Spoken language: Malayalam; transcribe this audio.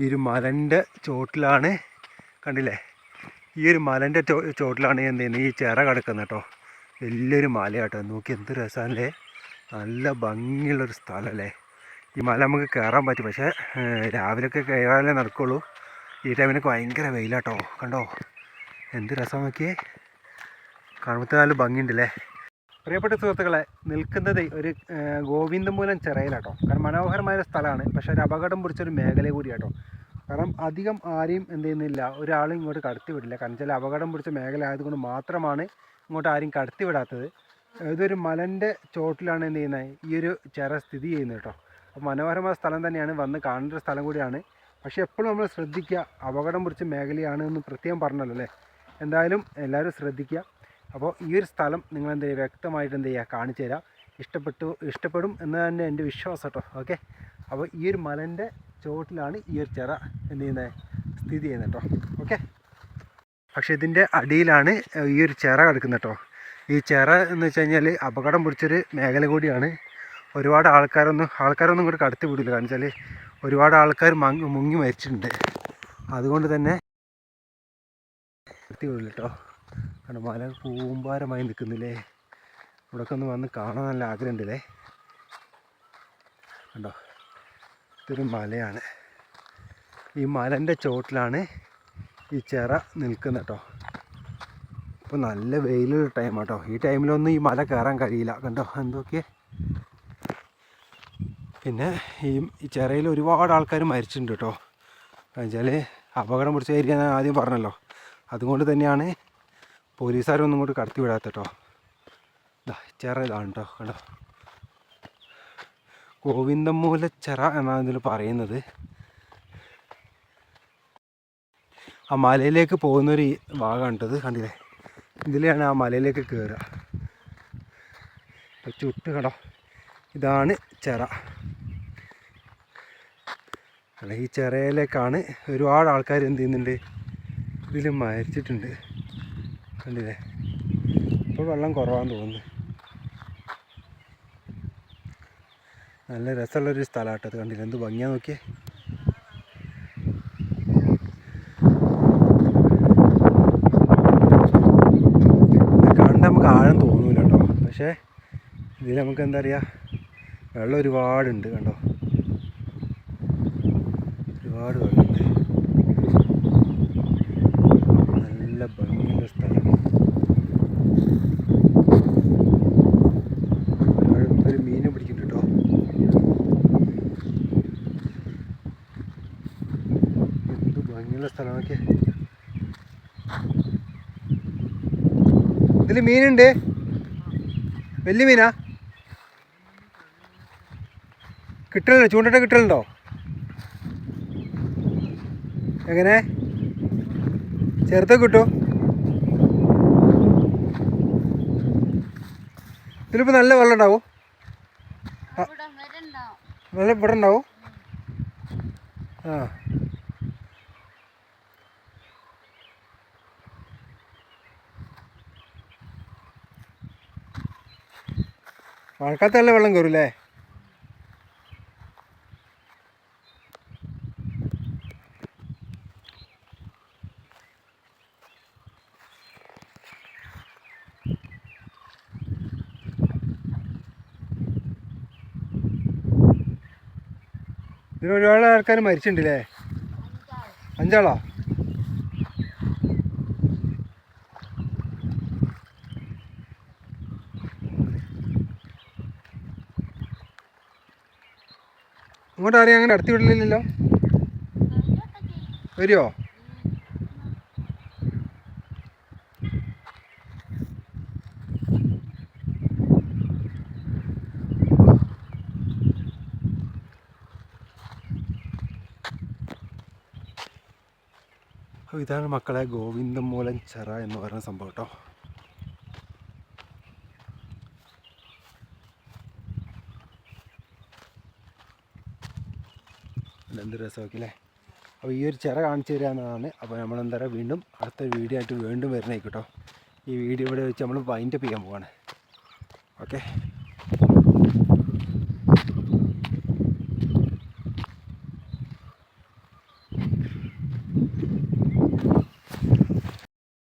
ഈ ഒരു മലന്റെ ചോട്ടിലാണ് കണ്ടില്ലേ? ഈ ഒരു മലന്റെ ചോട്ടിലാണ് എന്ത് ചെയ്യുന്നത് ഈ ചിറ കിടക്കുന്നത് കേട്ടോ വലിയൊരു മലയാട്ടോ. നോക്കി എന്ത് രസമല്ലേ നല്ല ഭംഗിയുള്ളൊരു സ്ഥലമല്ലേ ഈ മല നമുക്ക് കയറാൻ പറ്റും. പക്ഷേ രാവിലെയൊക്കെ കയറാനേ നടക്കുള്ളൂ. ഈ ടൈമിനൊക്കെ ഭയങ്കര വെയിലാട്ടോ. കണ്ടോ? എന്ത് രസം നോക്കിയേ? കാണുമ്പോൾ നല്ല ഭംഗിയുണ്ടല്ലേ? പ്രിയപ്പെട്ട സുഹൃത്തുക്കളെ നിൽക്കുന്നത് ഒരു ഗോവിന്ദമൂലം ചിറയിലാട്ടോ. കാരണം മനോഹരമായ ഒരു സ്ഥലമാണ്. പക്ഷേ ഒരു അപകടം പിടിച്ചൊരു മേഖല കൂടിയാട്ടോ. കാരണം അധികം ആരെയും എന്ത് ചെയ്യുന്നില്ല. ഒരാളും ഇങ്ങോട്ട് കടത്തി വിടില്ല. കാരണം ചില അപകടം പിടിച്ച മേഖല ആയതുകൊണ്ട് മാത്രമാണ് ഇങ്ങോട്ട് ആരും കടത്തി വിടാത്തത്. ഇതൊരു മലന്റെ ചോട്ടിലാണ് എന്ത് ചെയ്യുന്നത്? ഈ ഒരു ചിറ സ്ഥിതി ചെയ്യുന്നത് കേട്ടോ. അപ്പോൾ മനോഹരമായ സ്ഥലം തന്നെയാണ്. വന്ന് കാണേണ്ട ഒരു സ്ഥലം കൂടിയാണ്. പക്ഷേ എപ്പോഴും നമ്മൾ ശ്രദ്ധിക്കുക. അപകടം പിടിച്ച മേഖലയാണ് എന്ന് പ്രത്യേകം പറഞ്ഞല്ലോ അല്ലേ? എന്തായാലും എല്ലാവരും ശ്രദ്ധിക്കുക. അപ്പോൾ ഈ ഒരു സ്ഥലം നിങ്ങൾ എന്ത് ചെയ്യുക? വ്യക്തമായിട്ട് എന്ത് ചെയ്യുക? കാണിച്ചു തരാം. ഇഷ്ടപ്പെട്ടു ഇഷ്ടപ്പെടും എന്ന് തന്നെ എന്റെ വിശ്വാസം കേട്ടോ. ഓക്കെ? അപ്പോൾ ഈ ഒരു മലന്റെ ചുവട്ടിലാണ് ഈ ഒരു ചിറ എന്ത് ചെയ്യുന്നത് സ്ഥിതി ചെയ്യുന്നത് കേട്ടോ. ഓക്കെ? പക്ഷേ ഇതിന്റെ അടിയിലാണ് ഈ ഒരു ചിറ കിടക്കുന്നത് കേട്ടോ. ഈ ചിറ എന്ന് വെച്ച് കഴിഞ്ഞാൽ അപകടം പിടിച്ചൊരു മേഖല കൂടിയാണ്. ഒരുപാട് ആൾക്കാരൊന്നും ആൾക്കാരൊന്നും ഇങ്ങോട്ട് കടത്തി വിടില്ല. കാരണം വെച്ചാൽ ഒരുപാട് ആൾക്കാർ മുങ്ങി മരിച്ചിട്ടുണ്ട്. അതുകൊണ്ട് തന്നെ കടത്തി വിടില്ല കേട്ടോ. കാരണം മല കൂമ്പാരമായി നിൽക്കുന്നില്ലേ? ഇവിടെയൊക്കെ ഒന്ന് വന്ന് കാണാൻ നല്ല ആഗ്രഹമുണ്ടല്ലേ? കണ്ടോ ഇതൊരു മലയാണ്. ഈ മലന്റെ ചോട്ടിലാണ് ഈ ചിറ നിൽക്കുന്നത് കേട്ടോ. ഇപ്പോൾ നല്ല വെയിലൊരു ടൈം കേട്ടോ ഈ ടൈമിലൊന്നും ഈ മല കയറാൻ കഴിയില്ല. കണ്ടോ എന്തൊക്കെ? പിന്നെ ഈ ഈ ചിറയിൽ ഒരുപാട് ആൾക്കാർ മരിച്ചിട്ടുണ്ട് കേട്ടോ. എന്നുവെച്ചാൽ അപകടം പിടിച്ച ഏരിയ ആദ്യം പറഞ്ഞല്ലോ. അതുകൊണ്ട് തന്നെയാണ് പോലീസുകാരൊന്നും ഇങ്ങോട്ട് കടത്തി വിടാത്ത കേട്ടോ ചിറ ഇതാണ് കേട്ടോ കണ്ടോ? ചെറ എന്നാണ് ഇതിൽ പറയുന്നത്. ആ മലയിലേക്ക് പോകുന്നൊരു ഭാഗമാണ് കേട്ടത് കണ്ടില്ലേ? ഇതിലാണ് ആ മലയിലേക്ക് കയറുക ചുട്ട് കണ്ടോ? ഇതാണ് ചെറ. ഈ ചിറയിലേക്കാണ് ഒരുപാട് ആൾക്കാർ എന്ത് ചെയ്യുന്നുണ്ട്? ഇതിൽ മരിച്ചിട്ടുണ്ട്. കണ്ടില്ലേ? ഇപ്പോൾ വെള്ളം കുറവാന്ന് തോന്നുന്നു. നല്ല രസമുള്ളൊരു സ്ഥലമാട്ടോ അത് കണ്ടില്ല? എന്ത് ഭംഗിയാ നോക്കിയേ. കണ്ട് നമുക്ക് ആഴം തോന്നൂല കേട്ടോ. പക്ഷേ ഇതിൽ നമുക്ക് എന്താ പറയുക വെള്ളം ഒരുപാടുണ്ട് കണ്ടോ? ഒരുപാട് വെള്ളമുണ്ട് നല്ല ഭംഗിയുള്ള സ്ഥലം ആഴം ഒരു മീനെ പിടിക്കുന്നുണ്ട് കേട്ടോ എന്ത് ഭംഗിയുള്ള സ്ഥലമൊക്കെ. ഇതിൽ മീനുണ്ട്. വലിയ മീനാ? കിട്ടലുണ്ടോ? ചൂണ്ടിട്ട് കിട്ടലുണ്ടോ? എങ്ങനെ? ചെറുത്ത് കിട്ടും. ഇതിലിപ്പോൾ നല്ല വെള്ളം ഉണ്ടാവും. നല്ല വെള്ളം ഇവിടെ ഉണ്ടാവും. ആ. മഴക്കാലത്ത് വെള്ളം വെള്ളം കയറൂലേ ഇതിന് ഒരുപാട് ആൾക്കാർ മരിച്ചിട്ടുണ്ടല്ലേ അഞ്ചാളോ? ഇങ്ങോട്ട് ആരെയും അങ്ങനെ അടുത്ത് വിടില്ലല്ലോ? വരുമോ ഇതാണ് മക്കളെ ഗോവിന്ദമൂലൻ ചെറ എന്ന് പറയുന്ന സംഭവം കേട്ടോ. എന്ത് രസമൊക്കെ അല്ലേ അപ്പോൾ ഈ ഒരു ചിറ കാണിച്ചു തരാമെന്നാണ് അപ്പോൾ നമ്മളെന്താ വീണ്ടും അടുത്ത വീഡിയോ ആയിട്ട് വീണ്ടും വരണേ കേട്ടോ. ഈ വീഡിയോ ഇവിടെ വെച്ച് നമ്മൾ വൈൻഡപ്പ് ചെയ്യാൻ പോവാണ്. ഓക്കെ